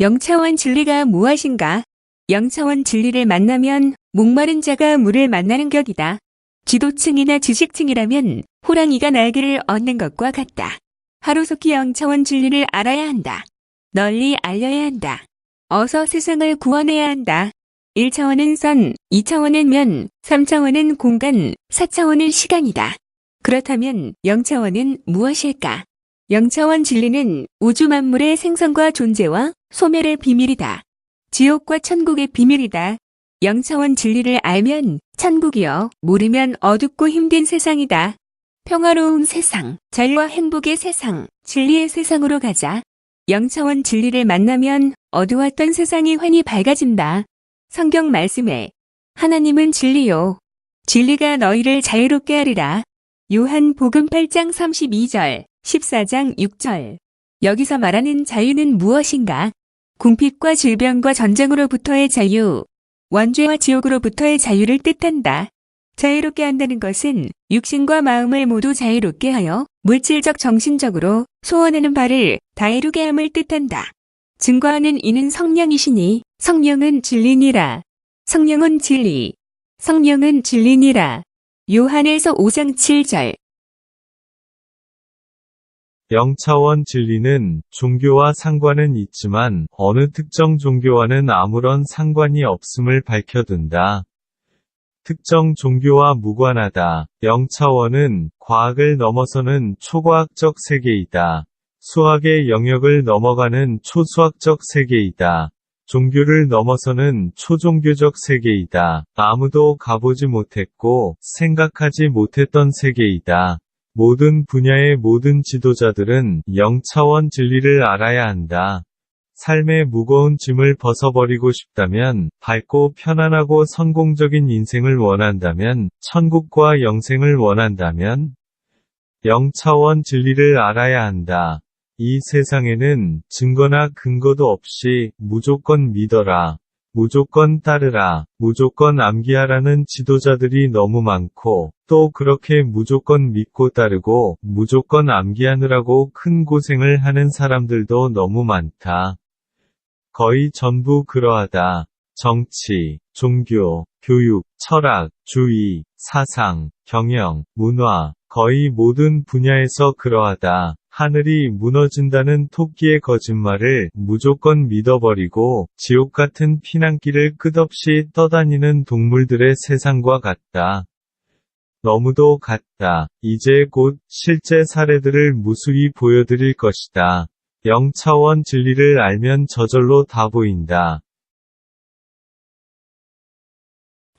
영차원 진리가 무엇인가? 영차원 진리를 만나면 목마른 자가 물을 만나는 격이다. 지도층이나 지식층이라면 호랑이가 날개를 얻는 것과 같다. 하루속히 영차원 진리를 알아야 한다. 널리 알려야 한다. 어서 세상을 구원해야 한다. 1차원은 선, 2차원은 면, 3차원은 공간, 4차원은 시간이다. 그렇다면 0차원은 무엇일까? 0차원 진리는 우주 만물의 생성과 존재와 소멸의 비밀이다. 지옥과 천국의 비밀이다. 0차원 진리를 알면 천국이요. 모르면 어둡고 힘든 세상이다. 평화로운 세상, 자유와 행복의 세상, 진리의 세상으로 가자. 0차원 진리를 만나면 어두웠던 세상이 환히 밝아진다. 성경 말씀에 하나님은 진리요. 진리가 너희를 자유롭게 하리라. 요한 복음 8장 32절, 14장 6절. 여기서 말하는 자유는 무엇인가? 궁핍과 질병과 전쟁으로부터의 자유, 원죄와 지옥으로부터의 자유를 뜻한다. 자유롭게 한다는 것은 육신과 마음을 모두 자유롭게 하여 물질적 정신적으로 소원하는 바를 다 이루게 함을 뜻한다. 증거하는 이는 성령이시니 성령은 진리니라. 성령은 진리. 성령은 진리니라. 요한에서 5장 7절. 영차원 진리는 종교와 상관은 있지만 어느 특정 종교와는 아무런 상관이 없음을 밝혀둔다. 특정 종교와 무관하다. 영차원은 과학을 넘어서는 초과학적 세계이다. 수학의 영역을 넘어가는 초수학적 세계이다. 종교를 넘어서는 초종교적 세계이다. 아무도 가보지 못했고 생각하지 못했던 세계이다. 모든 분야의 모든 지도자들은 영차원 진리를 알아야 한다. 삶의 무거운 짐을 벗어버리고 싶다면, 밝고 편안하고 성공적인 인생을 원한다면, 천국과 영생을 원한다면, 영차원 진리를 알아야 한다. 이 세상에는 증거나 근거도 없이 무조건 믿어라. 무조건 따르라, 무조건 암기하라는 지도자들이 너무 많고, 또 그렇게 무조건 믿고 따르고, 무조건 암기하느라고 큰 고생을 하는 사람들도 너무 많다. 거의 전부 그러하다. 정치, 종교, 교육, 철학, 주의, 사상, 경영, 문화, 거의 모든 분야에서 그러하다. 하늘이 무너진다는 토끼의 거짓말을 무조건 믿어버리고 지옥 같은 피난길을 끝없이 떠다니는 동물들의 세상과 같다. 너무도 같다. 이제 곧 실제 사례들을 무수히 보여드릴 것이다. 0차원 진리를 알면 저절로 다 보인다.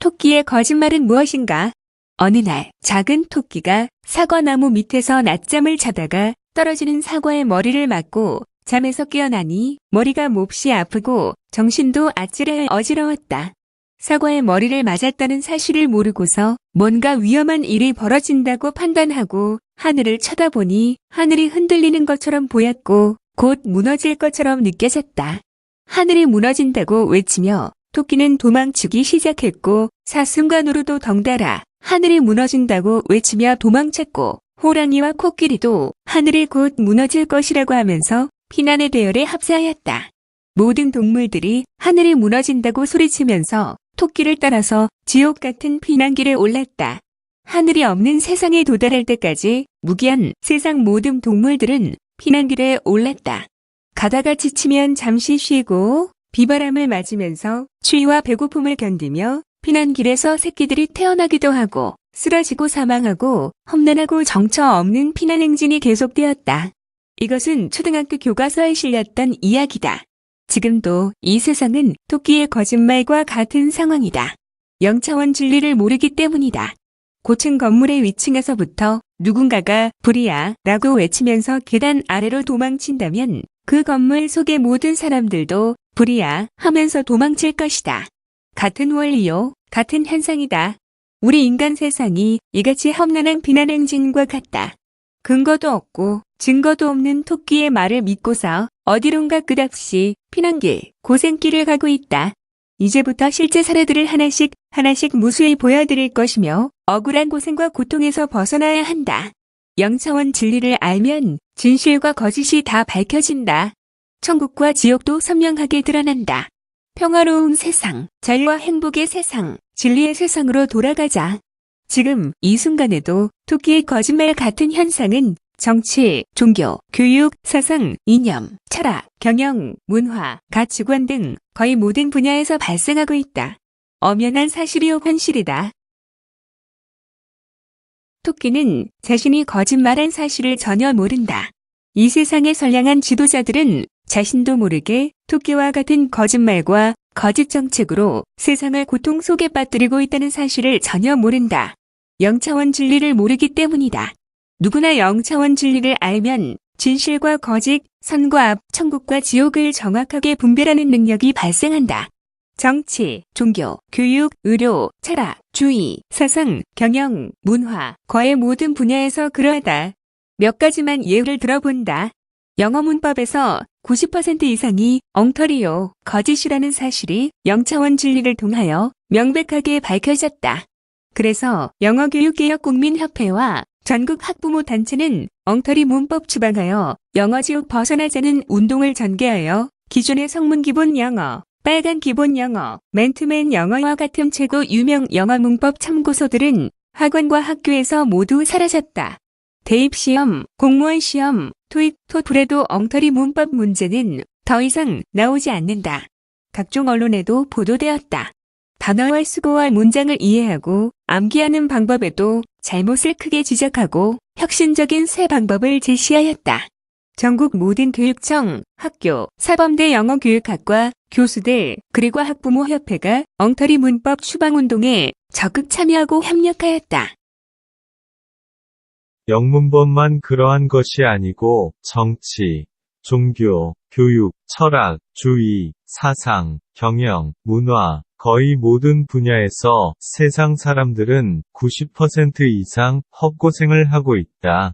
토끼의 거짓말은 무엇인가? 어느 날 작은 토끼가 사과나무 밑에서 낮잠을 자다가 떨어지는 사과의 머리를 맞고 잠에서 깨어나니 머리가 몹시 아프고 정신도 아찔해 어지러웠다. 사과의 머리를 맞았다는 사실을 모르고서 뭔가 위험한 일이 벌어진다고 판단하고 하늘을 쳐다보니 하늘이 흔들리는 것처럼 보였고 곧 무너질 것처럼 느껴졌다. 하늘이 무너진다고 외치며 토끼는 도망치기 시작했고 사슴과누르도 덩달아 하늘이 무너진다고 외치며 도망쳤고 호랑이와 코끼리도 하늘이 곧 무너질 것이라고 하면서 피난의 대열에 합세하였다. 모든 동물들이 하늘이 무너진다고 소리치면서 토끼를 따라서 지옥 같은 피난길에 올랐다. 하늘이 없는 세상에 도달할 때까지 무기한 세상 모든 동물들은 피난길에 올랐다. 가다가 지치면 잠시 쉬고 비바람을 맞으면서 추위와 배고픔을 견디며 피난길에서 새끼들이 태어나기도 하고 쓰러지고 사망하고 험난하고 정처 없는 피난 행진이 계속되었다. 이것은 초등학교 교과서에 실렸던 이야기다. 지금도 이 세상은 토끼의 거짓말과 같은 상황이다. 영차원 진리를 모르기 때문이다. 고층 건물의 위층에서부터 누군가가 불이야 라고 외치면서 계단 아래로 도망친다면 그 건물 속의 모든 사람들도 불이야 하면서 도망칠 것이다. 같은 원리요, 같은 현상이다. 우리 인간 세상이 이같이 험난한 비난 행진과 같다. 근거도 없고 증거도 없는 토끼의 말을 믿고서 어디론가 끝없이 피난길, 고생길을 가고 있다. 이제부터 실제 사례들을 하나씩 하나씩 무수히 보여드릴 것이며 억울한 고생과 고통에서 벗어나야 한다. 영차원 진리를 알면 진실과 거짓이 다 밝혀진다. 천국과 지옥도 선명하게 드러난다. 평화로운 세상, 자유와 행복의 세상, 진리의 세상으로 돌아가자. 지금 이 순간에도 토끼의 거짓말 같은 현상은 정치, 종교, 교육, 사상, 이념, 철학, 경영, 문화, 가치관 등 거의 모든 분야에서 발생하고 있다. 엄연한 사실이요 현실이다. 토끼는 자신이 거짓말한 사실을 전혀 모른다. 이 세상의 선량한 지도자들은 자신도 모르게 토끼와 같은 거짓말과 거짓 정책으로 세상을 고통 속에 빠뜨리고 있다는 사실을 전혀 모른다. 영차원 진리를 모르기 때문이다. 누구나 영차원 진리를 알면 진실과 거짓, 선과 앞, 천국과 지옥을 정확하게 분별하는 능력이 발생한다. 정치, 종교, 교육, 의료, 철학, 주의, 사상, 경영, 문화, 거의 모든 분야에서 그러하다. 몇 가지만 예를 들어본다. 영어 문법에서 90% 이상이 엉터리요, 거짓이라는 사실이 영차원 진리를 통하여 명백하게 밝혀졌다. 그래서 영어교육개혁국민협회와 전국 학부모 단체는 엉터리 문법 추방하여 영어지옥 벗어나자는 운동을 전개하여 기존의 성문 기본 영어, 빨간 기본 영어, 맨투맨 영어와 같은 최고 유명 영어 문법 참고서들은 학원과 학교에서 모두 사라졌다. 대입시험, 공무원 시험, 토익, 토플에도 엉터리 문법 문제는 더 이상 나오지 않는다. 각종 언론에도 보도되었다. 단어와 수고와 문장을 이해하고 암기하는 방법에도 잘못을 크게 지적하고 혁신적인 새 방법을 제시하였다. 전국 모든 교육청, 학교, 사범대 영어교육학과, 교수들, 그리고 학부모협회가 엉터리 문법 추방운동에 적극 참여하고 협력하였다. 영문법만 그러한 것이 아니고 정치, 종교, 교육, 철학, 주의, 사상, 경영, 문화, 거의 모든 분야에서 세상 사람들은 90% 이상 헛고생을 하고 있다.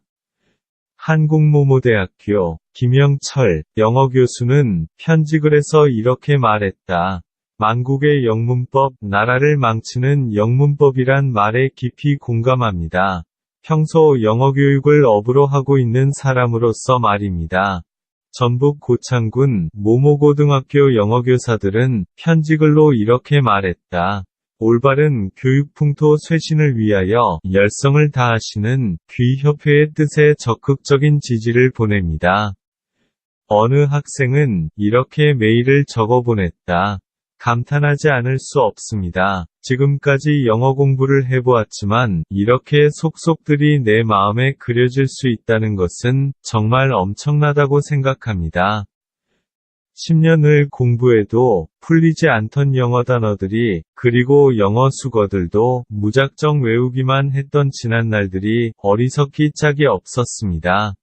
한국모모대학교 김영철 영어 교수는 편직을 해서 이렇게 말했다. 만국의 영문법, 나라를 망치는 영문법이란 말에 깊이 공감합니다. 평소 영어 교육을 업으로 하고 있는 사람으로서 말입니다. 전북 고창군 모모고등학교 영어교사들은 편지글로 이렇게 말했다. 올바른 교육풍토 쇄신을 위하여 열성을 다하시는 귀협회의 뜻에 적극적인 지지를 보냅니다. 어느 학생은 이렇게 메일을 적어 보냈다. 감탄하지 않을 수 없습니다. 지금까지 영어 공부를 해보았지만 이렇게 속속들이 내 마음에 그려질 수 있다는 것은 정말 엄청나다고 생각합니다. 10년을 공부해도 풀리지 않던 영어 단어들이 그리고 영어 수거들도 무작정 외우기만 했던 지난 날들이 어리석기 짝이 없었습니다.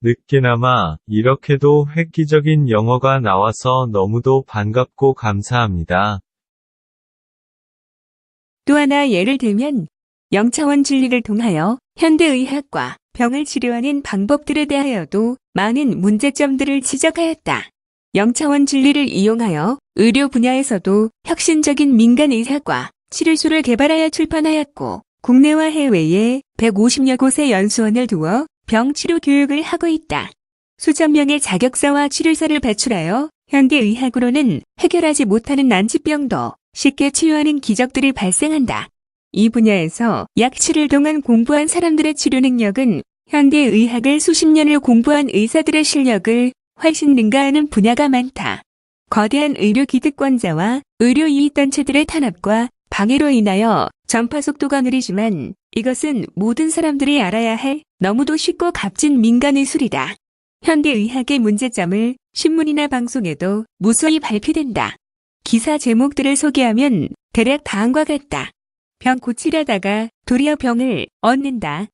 늦게나마 이렇게도 획기적인 영어가 나와서 너무도 반갑고 감사합니다. 또 하나 예를 들면 영차원 진리를 통하여 현대의학과 병을 치료하는 방법들에 대하여도 많은 문제점들을 지적하였다. 영차원 진리를 이용하여 의료 분야에서도 혁신적인 민간 의사과 치료술을 개발하여 출판하였고 국내와 해외에 150여 곳의 연수원을 두어 병치료 교육을 하고 있다. 수천 명의 자격사와 치료사를 배출하여 현대의학으로는 해결하지 못하는 난치병도 쉽게 치유하는 기적들이 발생한다. 이 분야에서 약 7일 동안 공부한 사람들의 치료 능력은 현대 의학을 수십 년을 공부한 의사들의 실력을 훨씬 능가하는 분야가 많다. 거대한 의료 기득권자와 의료 이익단체들의 탄압과 방해로 인하여 전파 속도가 느리지만 이것은 모든 사람들이 알아야 할 너무도 쉽고 값진 민간 의술이다. 현대의학의 문제점을 신문이나 방송에도 무수히 발표된다. 기사 제목들을 소개하면 대략 다음과 같다. 병 고치려다가 도리어 병을 얻는다.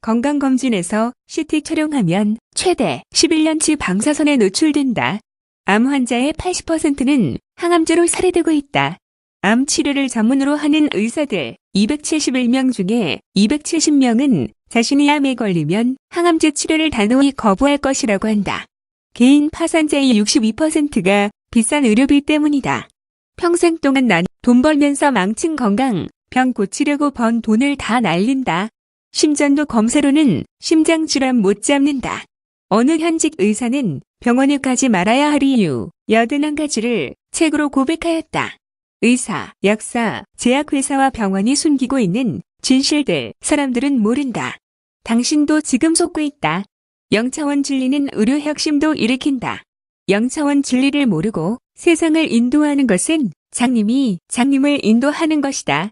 건강검진에서 CT 촬영하면 최대 11년치 방사선에 노출된다. 암 환자의 80%는 항암제로 살해되고 있다. 암 치료를 전문으로 하는 의사들 271명 중에 270명은 자신이 암에 걸리면 항암제 치료를 단호히 거부할 것이라고 한다. 개인 파산자의 62%가 비싼 의료비 때문이다. 평생 동안 난 돈 벌면서 망친 건강, 병 고치려고 번 돈을 다 날린다. 심전도 검사로는 심장질환 못 잡는다. 어느 현직 의사는 병원에 가지 말아야 할 이유 81가지를 책으로 고백하였다. 의사, 약사, 제약회사와 병원이 숨기고 있는 진실들 사람들은 모른다. 당신도 지금 속고 있다. 영차원 진리는 의료 혁신도 일으킨다. 영차원 진리를 모르고 세상을 인도하는 것은 장님이 장님을 인도하는 것이다.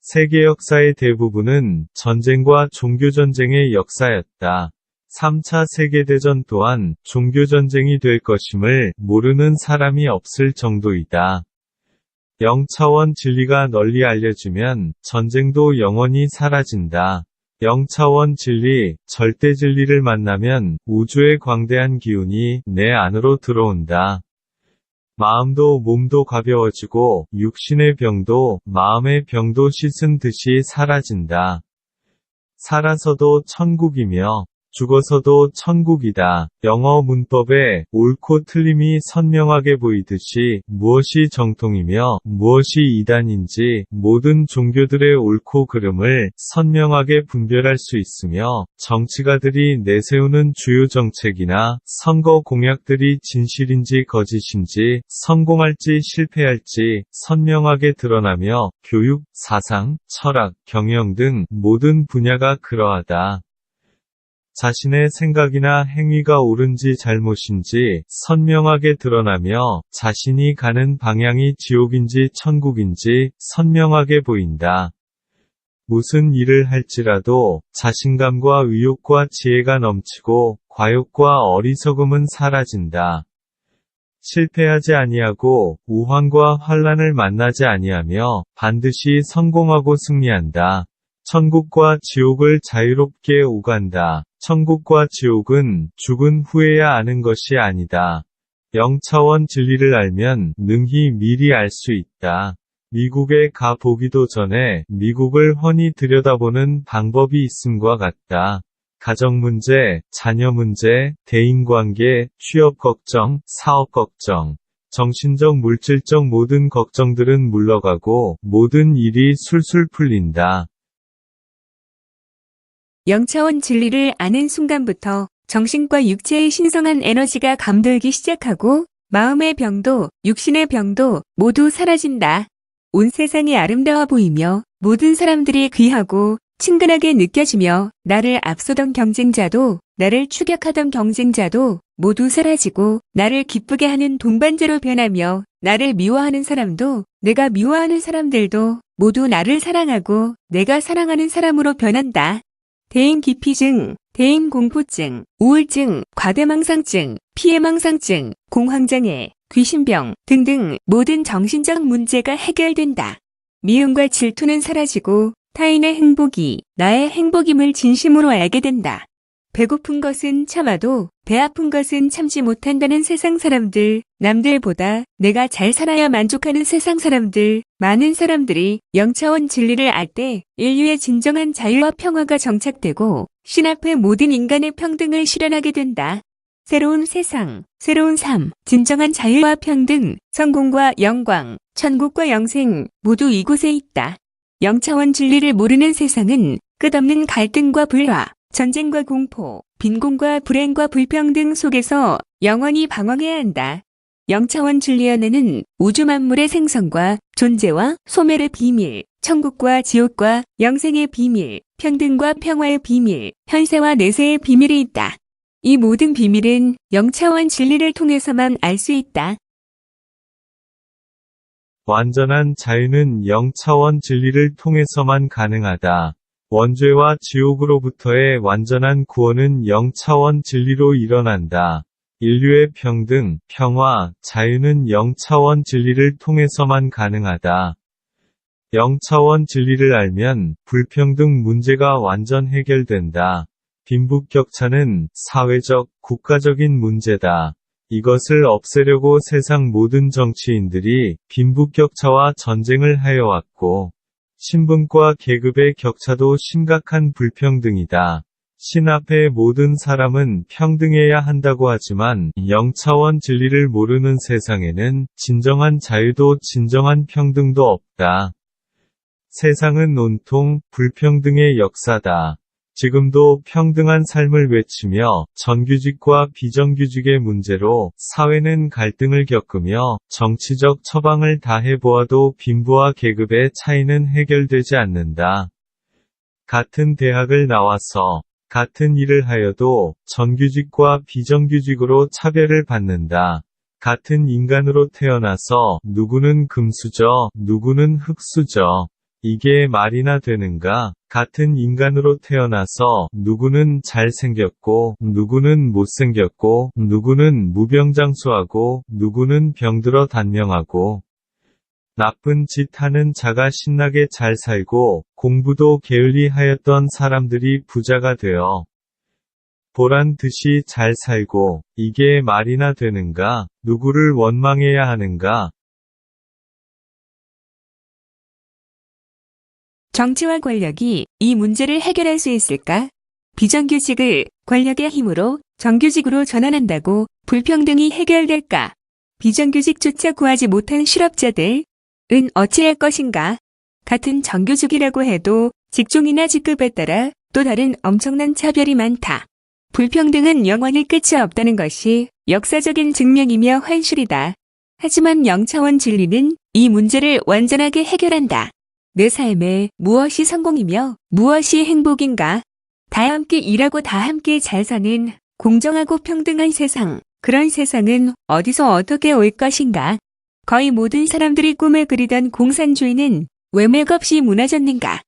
세계 역사의 대부분은 전쟁과 종교전쟁의 역사였다. 3차 세계대전 또한 종교전쟁이 될 것임을 모르는 사람이 없을 정도이다. 0차원 진리가 널리 알려지면 전쟁도 영원히 사라진다. 0차원 진리, 절대 진리를 만나면 우주의 광대한 기운이 내 안으로 들어온다. 마음도 몸도 가벼워지고 육신의 병도 마음의 병도 씻은 듯이 사라진다. 살아서도 천국이며 죽어서도 천국이다. 영어 문법에 옳고 틀림이 선명하게 보이듯이 무엇이 정통이며 무엇이 이단인지 모든 종교들의 옳고 그름을 선명하게 분별할 수 있으며 정치가들이 내세우는 주요 정책이나 선거 공약들이 진실인지 거짓인지 성공할지 실패할지 선명하게 드러나며 교육, 사상, 철학, 경영 등 모든 분야가 그러하다. 자신의 생각이나 행위가 옳은지 잘못인지 선명하게 드러나며 자신이 가는 방향이 지옥인지 천국인지 선명하게 보인다. 무슨 일을 할지라도 자신감과 의욕과 지혜가 넘치고 과욕과 어리석음은 사라진다. 실패하지 아니하고 우환과 환란을 만나지 아니하며 반드시 성공하고 승리한다. 천국과 지옥을 자유롭게 오간다. 천국과 지옥은 죽은 후에야 아는 것이 아니다. 0차원 진리를 알면 능히 미리 알 수 있다. 미국에 가 보기도 전에 미국을 훤히 들여다보는 방법이 있음과 같다. 가정 문제, 자녀 문제, 대인 관계, 취업 걱정, 사업 걱정, 정신적 물질적 모든 걱정들은 물러가고 모든 일이 술술 풀린다. 영차원 진리를 아는 순간부터 정신과 육체의 신성한 에너지가 감돌기 시작하고 마음의 병도 육신의 병도 모두 사라진다. 온 세상이 아름다워 보이며 모든 사람들이 귀하고 친근하게 느껴지며 나를 앞서던 경쟁자도 나를 추격하던 경쟁자도 모두 사라지고 나를 기쁘게 하는 동반자로 변하며 나를 미워하는 사람도 내가 미워하는 사람들도 모두 나를 사랑하고 내가 사랑하는 사람으로 변한다. 대인 기피증, 대인 공포증, 우울증, 과대망상증, 피해망상증, 공황장애, 귀신병 등등 모든 정신적 문제가 해결된다. 미움과 질투는 사라지고 타인의 행복이 나의 행복임을 진심으로 알게 된다. 배고픈 것은 참아도 배 아픈 것은 참지 못한다는 세상 사람들, 남들보다 내가 잘 살아야 만족하는 세상 사람들, 많은 사람들이 영차원 진리를 알 때 인류의 진정한 자유와 평화가 정착되고 신 앞에 모든 인간의 평등을 실현하게 된다. 새로운 세상, 새로운 삶, 진정한 자유와 평등, 성공과 영광, 천국과 영생 모두 이곳에 있다. 영차원 진리를 모르는 세상은 끝없는 갈등과 불화, 전쟁과 공포, 빈곤과 불행과 불평등 속에서 영원히 방황해야 한다. 영차원 진리연에는 우주 만물의 생성과 존재와 소멸의 비밀, 천국과 지옥과 영생의 비밀, 평등과 평화의 비밀, 현세와 내세의 비밀이 있다. 이 모든 비밀은 영차원 진리를 통해서만 알 수 있다. 완전한 자유는 0차원 진리를 통해서만 가능하다. 원죄와 지옥으로부터의 완전한 구원은 0차원 진리로 일어난다. 인류의 평등, 평화, 자유는 0차원 진리를 통해서만 가능하다. 0차원 진리를 알면 불평등 문제가 완전 해결된다. 빈부격차는 사회적, 국가적인 문제다. 이것을 없애려고 세상 모든 정치인들이 빈부격차와 전쟁을 하여왔고, 신분과 계급의 격차도 심각한 불평등이다. 신 앞에 모든 사람은 평등해야 한다고 하지만 0차원 진리를 모르는 세상에는 진정한 자유도 진정한 평등도 없다. 세상은 온통 불평등의 역사다. 지금도 평등한 삶을 외치며 정규직과 비정규직의 문제로 사회는 갈등을 겪으며 정치적 처방을 다해보아도 빈부와 계급의 차이는 해결되지 않는다. 같은 대학을 나와서 같은 일을 하여도 정규직과 비정규직으로 차별을 받는다. 같은 인간으로 태어나서 누구는 금수저, 누구는 흙수저. 이게 말이나 되는가? 같은 인간으로 태어나서 누구는 잘생겼고, 누구는 못생겼고, 누구는 무병장수하고, 누구는 병들어 단명하고, 나쁜 짓 하는 자가 신나게 잘 살고, 공부도 게을리 하였던 사람들이 부자가 되어, 보란 듯이 잘 살고, 이게 말이나 되는가? 누구를 원망해야 하는가? 정치와 권력이 이 문제를 해결할 수 있을까? 비정규직을 권력의 힘으로 정규직으로 전환한다고 불평등이 해결될까? 비정규직조차 구하지 못한 실업자들 은 어찌할 것인가? 같은 정규직이라고 해도 직종이나 직급에 따라 또 다른 엄청난 차별이 많다. 불평등은 영원히 끝이 없다는 것이 역사적인 증명이며 환실이다. 하지만 영차원 진리는 이 문제를 완전하게 해결한다. 내 삶에 무엇이 성공이며 무엇이 행복인가? 다 함께 일하고 다 함께 잘 사는 공정하고 평등한 세상. 그런 세상은 어디서 어떻게 올 것인가? 거의 모든 사람들이 꿈을 그리던 공산주의는 왜 맥없이 무너졌는가?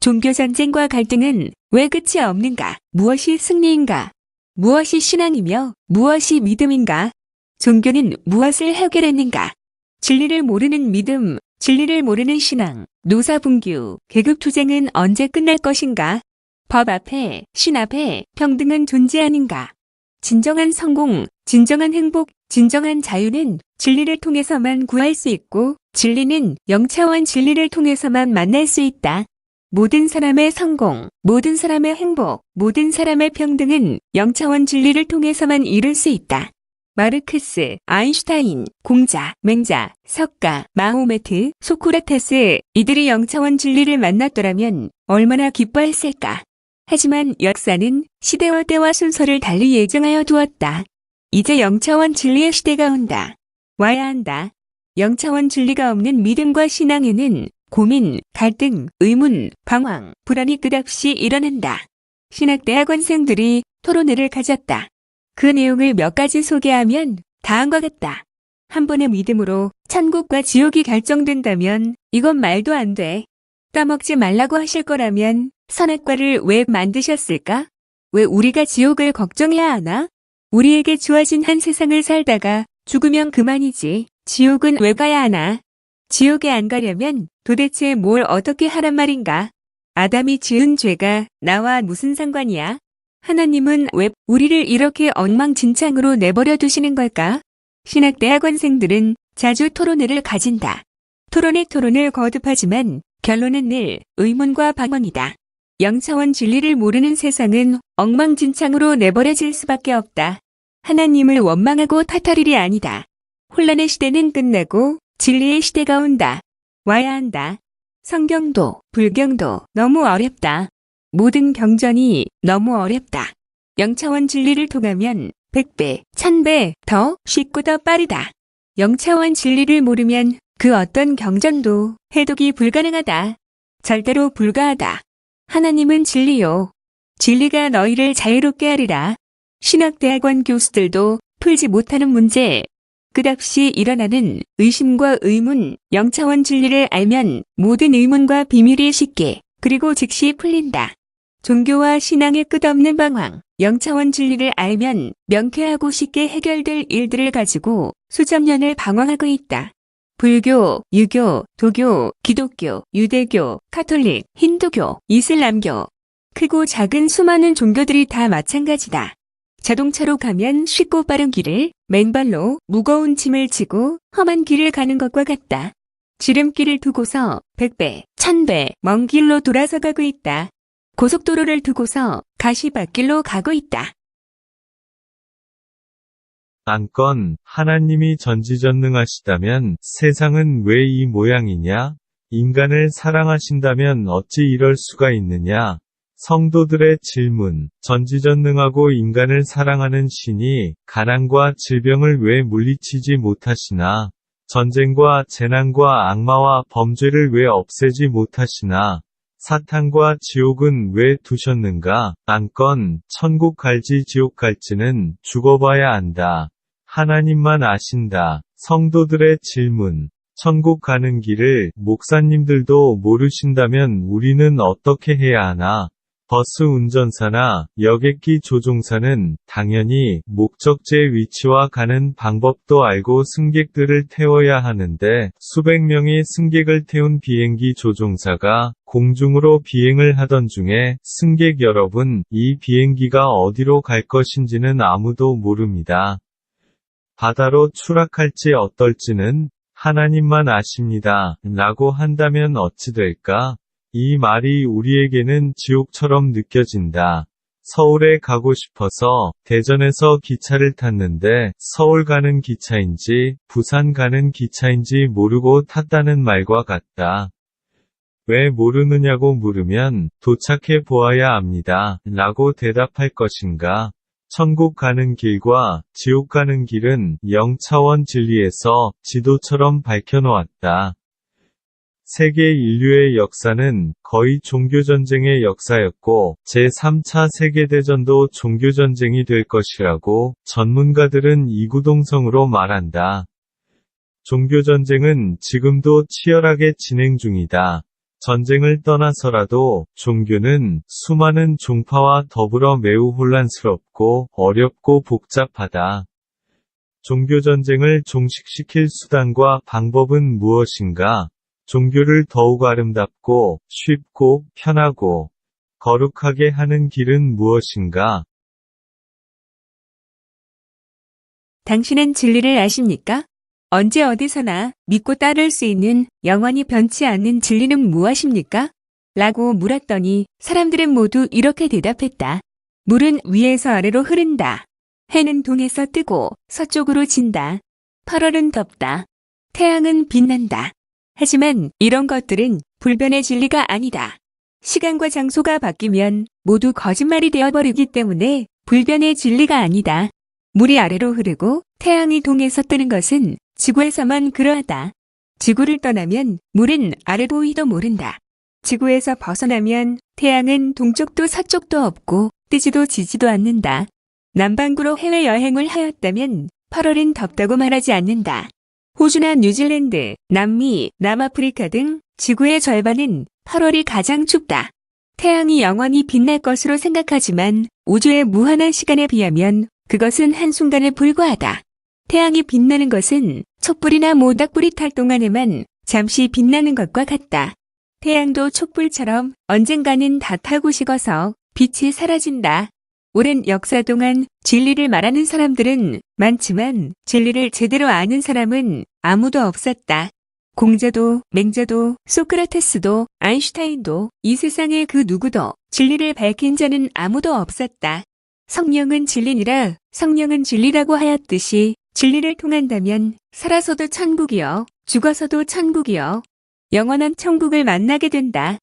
종교전쟁과 갈등은 왜 끝이 없는가? 무엇이 승리인가? 무엇이 신앙이며 무엇이 믿음인가? 종교는 무엇을 해결했는가? 진리를 모르는 믿음, 진리를 모르는 신앙, 노사분규, 계급투쟁은 언제 끝날 것인가? 법 앞에, 신 앞에 평등은 존재하는가? 진정한 성공, 진정한 행복, 진정한 자유는 진리를 통해서만 구할 수 있고, 진리는 영차원 진리를 통해서만 만날 수 있다. 모든 사람의 성공, 모든 사람의 행복, 모든 사람의 평등은 영차원 진리를 통해서만 이룰 수 있다. 마르크스, 아인슈타인, 공자, 맹자, 석가, 마호메트, 소크라테스, 이들이 영차원 진리를 만났더라면 얼마나 기뻐했을까. 하지만 역사는 시대와 때와 순서를 달리 예정하여 두었다. 이제 영차원 진리의 시대가 온다. 와야 한다. 영차원 진리가 없는 믿음과 신앙에는 고민, 갈등, 의문, 방황, 불안이 끝없이 일어난다. 신학대 학원생들이 토론회를 가졌다. 그 내용을 몇 가지 소개하면 다음과 같다. 한 번의 믿음으로 천국과 지옥이 결정된다면 이건 말도 안 돼. 따먹지 말라고 하실 거라면 선악과를 왜 만드셨을까? 왜 우리가 지옥을 걱정해야 하나? 우리에게 주어진 한 세상을 살다가 죽으면 그만이지. 지옥은 왜 가야 하나? 지옥에 안 가려면 도대체 뭘 어떻게 하란 말인가? 아담이 지은 죄가 나와 무슨 상관이야? 하나님은 왜 우리를 이렇게 엉망진창으로 내버려 두시는 걸까? 신학대 학원생들은 자주 토론회를 가진다. 토론의 토론을 거듭하지만 결론은 늘 의문과 방황이다. 영차원 진리를 모르는 세상은 엉망진창으로 내버려질 수밖에 없다. 하나님을 원망하고 탓할 일이 아니다. 혼란의 시대는 끝나고 진리의 시대가 온다. 와야 한다. 성경도 불경도 너무 어렵다. 모든 경전이 너무 어렵다. 영차원 진리를 통하면 100배, 1000배 더 쉽고 더 빠르다. 영차원 진리를 모르면 그 어떤 경전도 해독이 불가능하다. 절대로 불가하다. 하나님은 진리요. 진리가 너희를 자유롭게 하리라. 신학대학원 교수들도 풀지 못하는 문제, 끝없이 일어나는 의심과 의문, 영차원 진리를 알면 모든 의문과 비밀이 쉽게 그리고 즉시 풀린다. 종교와 신앙의 끝없는 방황, 영차원 진리를 알면 명쾌하고 쉽게 해결될 일들을 가지고 수십 년을 방황하고 있다. 불교, 유교, 도교, 기독교, 유대교, 카톨릭, 힌두교, 이슬람교. 크고 작은 수많은 종교들이 다 마찬가지다. 자동차로 가면 쉽고 빠른 길을 맨발로 무거운 짐을 지고 험한 길을 가는 것과 같다. 지름길을 두고서 100배, 1000배 먼 길로 돌아서 가고 있다. 고속도로를 두고서 가시밭길로 가고 있다. 안건, 하나님이 전지전능하시다면 세상은 왜 이 모양이냐? 인간을 사랑하신다면 어찌 이럴 수가 있느냐? 성도들의 질문, 전지전능하고 인간을 사랑하는 신이 가난과 질병을 왜 물리치지 못하시나? 전쟁과 재난과 악마와 범죄를 왜 없애지 못하시나? 사탄과 지옥은 왜 두셨는가? 안건, 천국 갈지 지옥 갈지는 죽어봐야 안다. 하나님만 아신다. 성도들의 질문. 천국 가는 길을 목사님들도 모르신다면 우리는 어떻게 해야 하나? 버스 운전사나 여객기 조종사는 당연히 목적지의 위치와 가는 방법도 알고 승객들을 태워야 하는데 수백 명의 승객을 태운 비행기 조종사가 공중으로 비행을 하던 중에 승객 여러분, 이 비행기가 어디로 갈 것인지는 아무도 모릅니다. 바다로 추락할지 어떨지는 하나님만 아십니다. 라고 한다면 어찌 될까? 이 말이 우리에게는 지옥처럼 느껴진다. 서울에 가고 싶어서 대전에서 기차를 탔는데 서울 가는 기차인지 부산 가는 기차인지 모르고 탔다는 말과 같다. 왜 모르느냐고 물으면 도착해 보아야 압니다. 라고 대답할 것인가? 천국 가는 길과 지옥 가는 길은 0차원 진리에서 지도처럼 밝혀놓았다. 세계 인류의 역사는 거의 종교전쟁의 역사였고, 제3차 세계대전도 종교전쟁이 될 것이라고 전문가들은 이구동성으로 말한다. 종교전쟁은 지금도 치열하게 진행 중이다. 전쟁을 떠나서라도 종교는 수많은 종파와 더불어 매우 혼란스럽고 어렵고 복잡하다. 종교전쟁을 종식시킬 수단과 방법은 무엇인가? 종교를 더욱 아름답고 쉽고 편하고 거룩하게 하는 길은 무엇인가? 당신은 진리를 아십니까? 언제 어디서나 믿고 따를 수 있는 영원히 변치 않는 진리는 무엇입니까? 라고 물었더니 사람들은 모두 이렇게 대답했다. 물은 위에서 아래로 흐른다. 해는 동에서 뜨고 서쪽으로 진다. 8월은 덥다. 태양은 빛난다. 하지만 이런 것들은 불변의 진리가 아니다. 시간과 장소가 바뀌면 모두 거짓말이 되어버리기 때문에 불변의 진리가 아니다. 물이 아래로 흐르고 태양이 동에서 뜨는 것은 지구에서만 그러하다. 지구를 떠나면 물은 아래로 이도 모른다. 지구에서 벗어나면 태양은 동쪽도 서쪽도 없고 뜨지도 지지도 않는다. 남반구로 해외여행을 하였다면 8월은 덥다고 말하지 않는다. 호주나 뉴질랜드, 남미, 남아프리카 등 지구의 절반은 8월이 가장 춥다. 태양이 영원히 빛날 것으로 생각하지만 우주의 무한한 시간에 비하면 그것은 한순간에 불과하다. 태양이 빛나는 것은 촛불이나 모닥불이 탈 동안에만 잠시 빛나는 것과 같다. 태양도 촛불처럼 언젠가는 다 타고 식어서 빛이 사라진다. 오랜 역사 동안 진리를 말하는 사람들은 많지만 진리를 제대로 아는 사람은 아무도 없었다. 공자도, 맹자도, 소크라테스도, 아인슈타인도 이 세상의 그 누구도 진리를 밝힌 자는 아무도 없었다. 성령은 진리니라 성령은 진리라고 하였듯이 진리를 통한다면 살아서도 천국이요, 죽어서도 천국이요, 영원한 천국을 만나게 된다.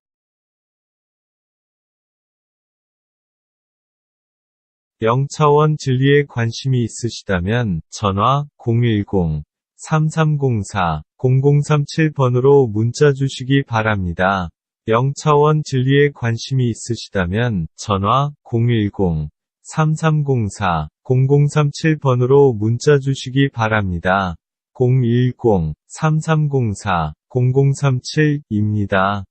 영차원 진리에 관심이 있으시다면 전화 010-3304-0037번으로 문자 주시기 바랍니다. 영차원 진리에 관심이 있으시다면 전화 010-3304-0037번으로 문자 주시기 바랍니다. 010-3304-0037입니다.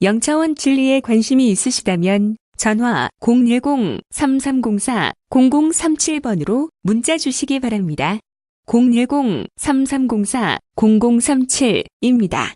영차원 진리에 관심이 있으시다면 전화 010-3304-0037번으로 문자 주시기 바랍니다. 010-3304-0037입니다.